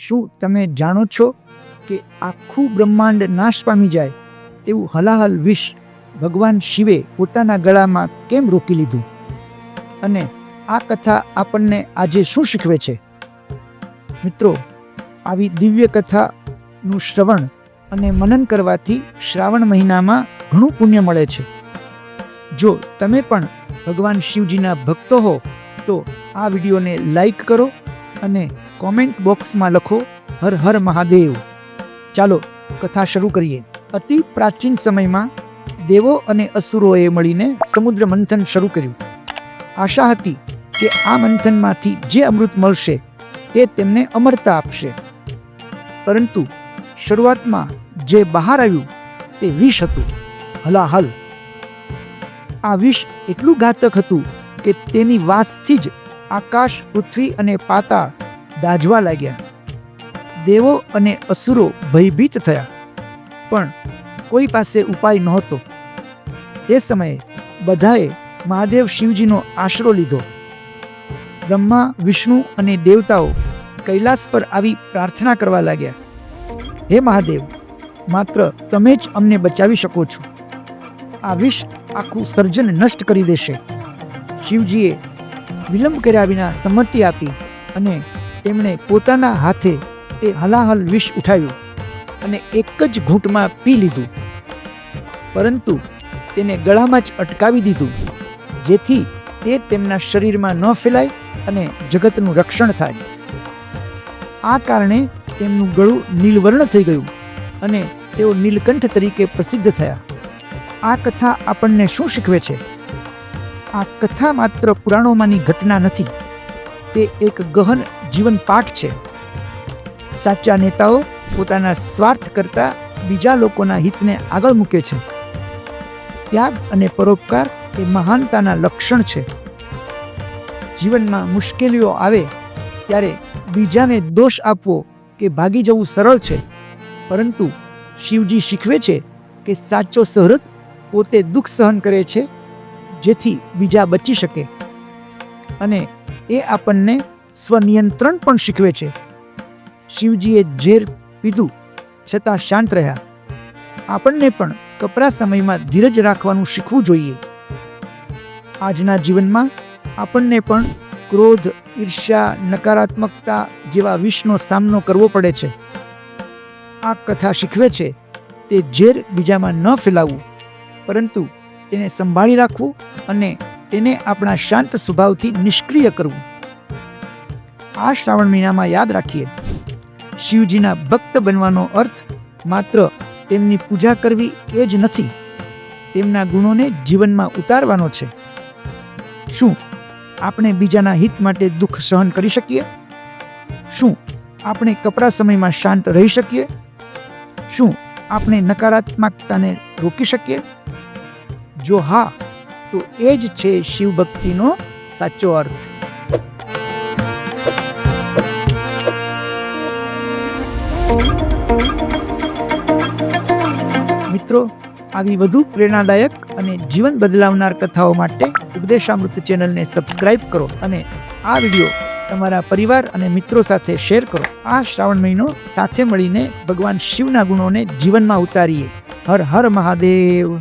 શું તમે જાણો છો કે આખું બ્રહ્માંડ નાશ પામી જાય તેવું હલાહલ વિષ ભગવાન શિવે પોતાના ગળામાં કેમ રોકી લીધું? અને આ કથા આપણને આજે શું શીખવે છે? મિત્રો, આવી દિવ્ય કથાનું શ્રવણ અને મનન કરવાથી શ્રાવણ મહિનામાં ઘણું પુણ્ય મળે છે. જો તમે પણ ભગવાન શિવજીના ભક્તો હો, તો આ વિડીયોને લાઈક કરો અને કોમેન્ટ બોક્સમાં લખો, હર હર મહાદેવ. ચાલો, કથા શરૂ કરીએ. અતિ પ્રાચીન સમયમાં દેવો અને અસુરોએ મળીને સમુદ્ર મંથન શરૂ કર્યું. આશા હતી કે આ મંથનમાંથી જે અમૃત મળશે તે તેમને અમરતા આપશે. પરંતુ શરૂઆતમાં જે બહાર આવ્યું તે વિષ હતું. હલાહલ. આ વિષ એટલું ઘાતક હતું કે તેની વાસથી જ આકાશ, પૃથ્વી અને પાતાળ દાઝવા લાગ્યા. દેવો અને અસુરો ભયભીત થયા, પણ કોઈ પાસે ઉપાય નહોતો. તે સમયે બધાએ મહાદેવ શિવજીનો આશરો લીધો. બ્રહ્મા, વિષ્ણુ અને દેવતાઓ કૈલાસ પર આવી પ્રાર્થના કરવા લાગ્યા. હે મહાદેવ, માત્ર તમે જ અમને બચાવી શકો છો. આ વિષ આખું સર્જન નષ્ટ કરી દેશે. શિવજીએ વિલંબ કર્યા વિના સંમતિ આપી અને તેમણે પોતાના હાથે તે હલાહલ વિષ ઉઠાવ્યું અને એક જ ઘૂંટમાં પી લીધું. પરંતુ તેને ગળામાં જ અટકાવી દીધું, જેથી તે તેમના શરીરમાં ન ફેલાય અને જગતનું રક્ષણ થાય. આ કારણે તેમનું ગળું નીલવર્ણ થઈ ગયું અને તેઓ નીલકંઠ તરીકે પ્રસિદ્ધ થયા. આ કથા આપણને શું શીખવે છે? આ કથા માત્ર પુરાણોમાંની ઘટના નથી, તે એક ગહન જીવન પાઠ છે. સાચા નેતાઓ પોતાના સ્વાર્થ કરતાં બીજા લોકોના હિતને આગળ મૂકે છે. ત્યાગ અને પરોપકાર એ મહાનતાના લક્ષણ છે. જીવનમાં મુશ્કેલીઓ આવે ત્યારે બીજાને દોષ આપવો કે ભાગી જવું સરળ છે. પરંતુ શિવજી શીખવે છે કે સાચો સહૃદ પોતે દુઃખ સહન કરે છે, જેથી બીજા બચી શકે. અને એ આપણને સ્વનિયંત્રણ પણ શીખવે છે. શિવજીએ ઝેર પીધું છતાં શાંત રહ્યા. આપણને પણ કપરા સમયમાં ધીરજ રાખવાનું શીખવું જોઈએ. આજના જીવનમાં આપણને પણ ક્રોધ, ઈર્ષ્યા, નકારાત્મકતા જેવા વિષનો સામનો કરવો પડે છે. આ કથા શીખવે છે તે ઝેર બીજામાં ન ફેલાવવું, પરંતુ તેને સંભાળી રાખવું અને તેને આપણા શાંત સ્વભાવથી નિષ્ક્રિય કરવું. આ શ્રાવણ મહિનામાં યાદ રાખીએ. શિવજીના ભક્ત બનવાનો અર્થ માત્ર તેમની પૂજા કરવી એ જ નથી, તેમના ગુણોને જીવનમાં ઉતારવાનો છે. શું આપણે બીજાના હિત માટે દુઃખ સહન કરી શકીએ? શું આપણે કપરા સમયમાં શાંત રહી શકીએ? શું આપણે નકારાત્મકતાને રોકી શકીએ? જો હા, તો એ જ છે શિવ ભક્તિનો સાચો અર્થ. મિત્રો, આવી વધુ પ્રેરણાદાયક અને જીવન બદલાવનાર કથાઓ માટે ઉપદેશામૃત ચેનલને સબસ્ક્રાઇબ કરો અને આ વીડિયો તમારા પરિવાર અને મિત્રો સાથે શેર કરો. આ શ્રાવણ મહિનો સાથે મળીને ભગવાન શિવના ગુણોને જીવનમાં ઉતારીએ. હર હર મહાદેવ.